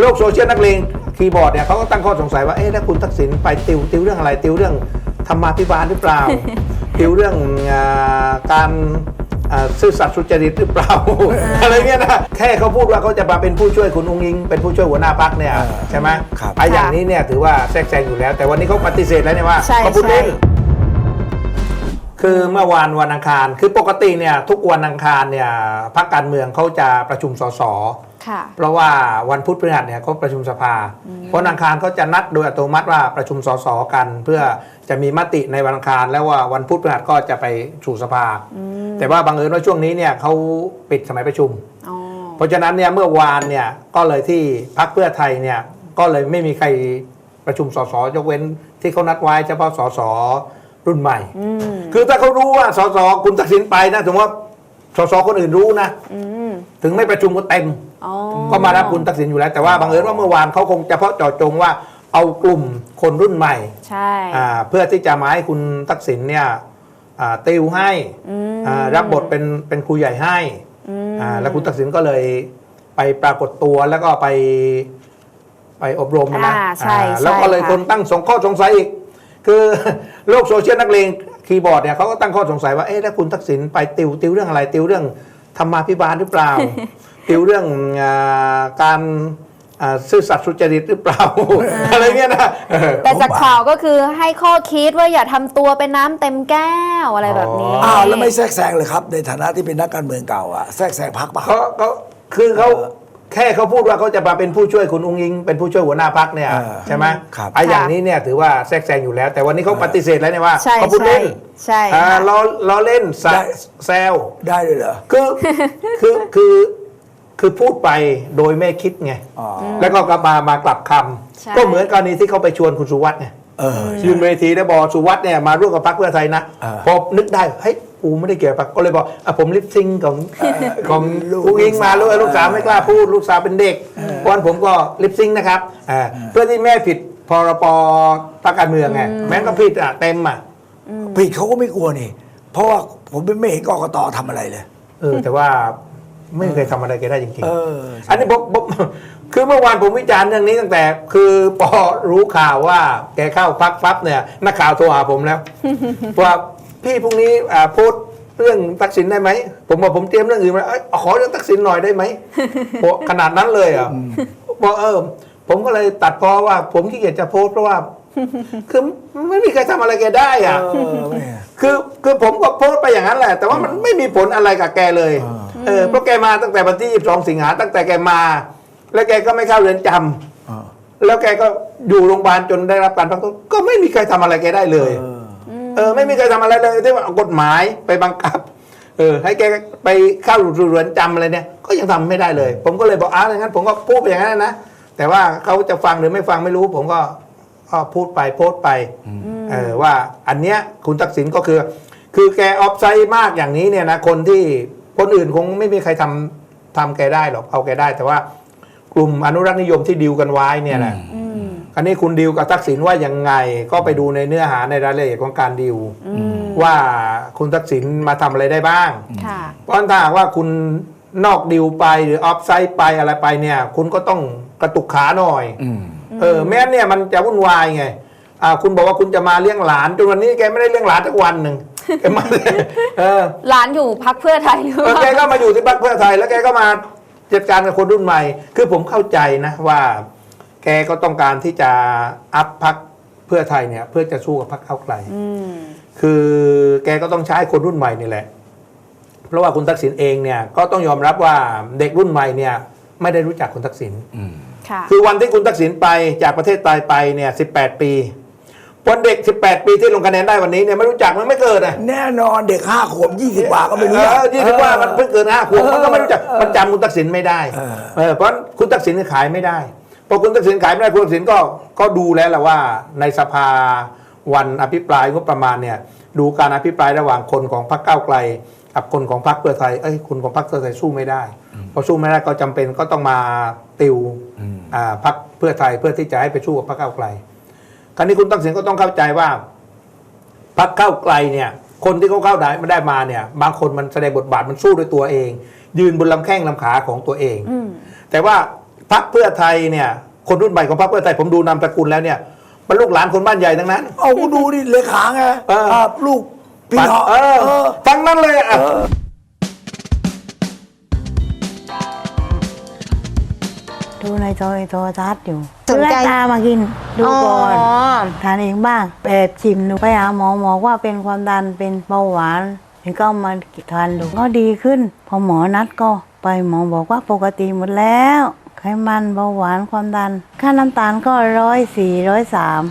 โลกโซเชียลนักเลงคีย์บอร์ดเนี่ยเขาก็ตั้งข้อสงสัยว่าเอ๊ะถ้าคุณทักษิณไปติวติวเรื่องอะไร ติวเรื่องธรรมาภิบาลหรือเปล่า ติวเรื่องอ่าการอ่าซื่อสัตย์สุจริตหรือเปล่า อะไรเงี้ยนะแค่เขาพูดว่าเขาจะมาเป็นผู้ช่วยคุณองค์ยิง เป็นผู้ช่วยหัวหน้าพักเนี่ยอ่าใช่ไหมครับไอ้อย่างนี้เนี่ยถือว่าแทรกแซงอยู่แล้ว แต่วันนี้เขาปฏิเสธแล้วเนี่ยว่าใช่เขาพูดเล่นใช่ คือเมื่อวานวันอังคาร คือปกติเนี่ยทุกวันอังคารเนี่ยพรรคการเมืองเขาจะประชุมสสค่ะเพราะว่าวันพุธพฤหัสเนี่ยเขาประชุมสภาเพราะวันอังคารเขาจะนัดโดยอัตโนมัติว่าประชุมสสกัน เพื่อจะมีมติในวันอังคาร แล้วว่าวันพุธพฤหัสก็จะไปสู่สภา แต่ว่าบังเอิญว่าช่วงนี้เนี่ยเขาปิดสมัยประชุมอ๋อเพราะฉะนั้นเนี่ยเมื่อวานเนี่ยก็เลยที่พรรคเพื่อไทยเนี่ยก็เลยไม่มีใครประชุมสสยกเว้นที่เขานัดไว้เฉพาะสส รุ่นใหม่อืมคือถ้าเขารู้ว่าสสคุณตักสินไปนะถึงว่าสสคนอื่นรู้นะอืมถึงไม่ประชุมก็เต็มอ๋อก็มารับคุณตักสินอยู่แล้ว แต่ว่าบังเอิญว่าเมื่อวานเขาคงเฉพาะเจาะจงว่าเอากลุ่มคนรุ่นใหม่ใช่อ่าเพื่อที่จะมาให้คุณทักษิณเนี่ยอ่าติวให้อืมอ่ารับบทเป็นเป็นครูใหญ่ให้อืมอ่าแล้วคุณทักษิณก็เลยไปปรากฏตัวแล้วก็ไปไปอบรมนะอ่าใช่อ่าใช่แล้วก็เลยค่ะคนตั้งสงข้อสงสัยอีก คือ โลกโซเชียลนักเลงคีย์บอร์ดเนี่ยเขาก็ตั้งข้อสงสัยว่าเอ๊ะถ้าคุณทักษิณไปติวติวเรื่องอะไร ติวเรื่องธรรมาภิบาลหรือเปล่า ติวเรื่องอาการอ่าซื่อสัตย์สุจริตหรือเปล่า อะไรเงี้ยนะเออแต่จากข่าวก็คือให้ข้อคิดว่าอย่าทำตัวเป็นน้ำเต็มแก้วอะไรแบบนี้อ๋ออ้าวแล้วไม่แทรกแซงเลยครับ ในฐานะที่เป็นนักการเมืองเก่าอะแทรกแซงพักปะเขาเขาคือเขา แค่เขาพูดว่าเขาจะมาเป็นผู้ช่วยคุณอุ้งอิง เป็นผู้ช่วยหัวหน้าพักเนี่ยเออใช่ไหมครับไอ้อย่างนี้เนี่ยถือว่าแทรกแซงอยู่แล้ว แต่วันนี้เขาปฏิเสธแล้วเนี่ยว่าใช่เขาพูดเล่นใช่อ่าค่ะล้อล้อเล่นแซได้ แซวได้เลยเหรอคือคือคือคือพูดไปโดยไม่คิดไง อ๋อแล้วก็กลับมามากลับคใช่ำก็เหมือนกรณีที่เขาไปชวนคุณสุวัสด์ไงเออ ยืนเวทีแล้วบอกสุวัสด์เนี่ยมาร่วมกับพรรคเพื่อไทยนะ อ่า พอนึกได้เฮ้ย กูไม่ได้เกี่ยวกับพรรคก็เลยบอกอะผมลิปซิงค์ของของลูกลูกอิงมาลูลูกกสาวลูกสาวไม่กล้าพูดลูกสาวเป็นเด็กเพราะฉะนั้นผมก็ลิปซิงค์นะครับอ่าเพื่อที่แม่ผิดพรปพรรคการเมืองไงแม่ก็ผิดอะเต็มอะผิดเขาก็ไม่กลัวนี่ เพราะว่าผมไม่เห็นกกตทำอะไรเลยเออแต่ว่าไม่เคยทำอะไรแกได้จริงเออๆอันนี้ผมผมคือเมื่อวานผมวิจารณ์เรื่องนี้ตั้งแต่ คือพอรู้ข่าวว่า แกเข้าพักฟับเนี่ยนักข่าวโทรหาผมแล้วว่า พี่พรุ่งนี้อ่าโพสต์เรื่องทักษิณได้ไหม ผมบอกผมเตรียมเรื่องอื่นมาเอ้ยขอเรื่องทักษิณหน่อยได้ไหมโอ้ขนาดนั้นเลยเหรอะบอกเออ ผมก็เลยตัดพอว่า ผมขี้เกียจจะโพสต์เพราะว่า คือไม่มีใครทำอะไรแกได้อะเออแม่คือคือผมก็โพสต์ไปอย่างนั้นแหละ แต่ว่ามันไม่มีผลอะไรกับแกเลย อ่า เออเพราะแกมาตั้งแต่วันที่ 22 สิงหาตั้งแต่แกมา แล้วแกก็ไม่เข้าเรือนจำอ่าแล้วแกก็อยู่โรงพยาบาลจนได้รับการพักโทษก็ไม่มีใครทำอะไรแกได้เลย เออ เออไม่มีใครทำอะไรเลยที่ว่าเอากฎหมายไปบังคับเออให้แกไปเข้าสู่เรือนจำอะไรเนี่ย ก็ยังทำไม่ได้เลย ผมก็เลยบอกอ้าวอย่างนั้น ผมก็พูดไปอย่างนั้นนะแต่ว่าเขาจะฟังหรือไม่ฟังไม่รู้ ผมก็ก็พูดไปโพสต์ไปเออว่าอันเนี้ยคุณทักษิณก็คือ คือแกออฟไซด์มากอย่างนี้เนี่ยนะคนที่คนอื่นคงไม่มีใครทำทำแกได้หรอกเอาแกได้ แต่ว่ากลุ่มอนุรักษ์นิยมที่ดิวกันไว้เนี่ยแหละ อืมอันนี้คุณดิวกับทักษิณว่ายังไง ก็ไปดูในเนื้อหาในรายละเอียดของการดิวอืมว่าคุณทักษิณมาทำอะไรได้บ้างค่ะเพราะถ้าหากว่าคุณนอกดิวไปหรือออฟไซด์ไปอะไรไปเนี่ย คุณก็ต้องกระตุกขาหน่อยอืมเออแม้นเนี่ยมันจะวุ่นวายไงอ่าคุณบอกว่าคุณจะมาเลี้ยงหลานจนวันนี้แกไม่ได้เลี้ยงหลานสักวันหนึ่งแกมาเออหลานอยู่พักเพื่อไทยหรือเออเปแกล่าก็มาอยู่ที่พรรคเพื่อไทย แล้วแกก็มาจัดการกับคนรุ่นใหม่ คือผมเข้าใจนะว่าแกก็ต้องการที่จะอัพพรรคเพื่อไทยเนี่ย เพื่อจะสู้กับพรรคก้าวไกลอืมคือแกก็ต้องใช้คนรุ่นใหม่นี่แหละ เพราะว่าคุณทักษิณเองเนี่ยก็ต้องยอมรับว่าเด็กรุ่นใหม่เนี่ย ไม่ได้รู้จักคุณทักษิณอืมค่ะคือวันที่คุณทักษิณไปจากประเทศไทยไปเนี่ย18 ปีวันเด็ก 18 ปีที่ลงคะแนนได้วันนี้เนี่ยไม่รู้จักมันไม่เกิดอะแน่นอนเด็กห้าขวบยี่สิบกว่าก็ไม่รู้เออยี่สิบว่ามันเพิ่งเกิดห้าขวบมันก็ไม่รู้จักมันจำคุณทักษิณไม่ได้เออเออเพราะคุณทักษิณขายไม่ได้ พอคุณทักษิณขายไม่ได้คุณทักษิณก็ก็ดูแล้วแหละว่าในสภาวันอภิปรายงบประมาณเนี่ยดูการอภิปรายระหว่างคนของพรรคก้าวไกลกับคนของพรรคเพื่อไทยเอ้ยคุณของพรรคเพื่อไทยสู้ไม่ได้พอสู้ไม่ได้ก็จำเป็นก็ต้องมาติวอืมอ่าพรรคเพื่อไทยเพื่อที่จะให้ไปสู้กับพรรคก้าวไกล คราวนี้คุณทักษิณก็ต้องเข้าใจว่าพรรคก้าวไกลเนี่ยคนที่เขาเข้าได้ไม่ได้มาเนี่ย บางคนมันแสดงบทบาทมันสู้ด้วยตัวเอง ยืนบนลำแข้งลำขาของตัวเองอืมแต่ว่า พักเพื่อไทยเนี่ยคนรุ่นใหม่ของพักเพื่อไทยผมดูนามตระกูลแล้วเนี่ยมันลูกหลานคนบ้านใหญ่ทั้งนั้น เอากูดูนี่เลขาไงเออ ครับลูกพี่น้องเออเออฟังนั้นเลยอะดูในโทรโทรทัศน์อยู่สนใจเลือดตามมากิน ดูก่อนอ๋อทานเองบ้างแอบชิมดูไปหาหมอหมอว่าเป็นความดันเป็นเบาหวานถึงก็เอามาทานดูก็ดีขึ้น พอหมอนัดก็ไปหมอบอกว่าปกติหมดแล้ว ไขมันเบาหวานความดัน ค่าน้ำตาลก็ร้อยสี่ร้อยสาม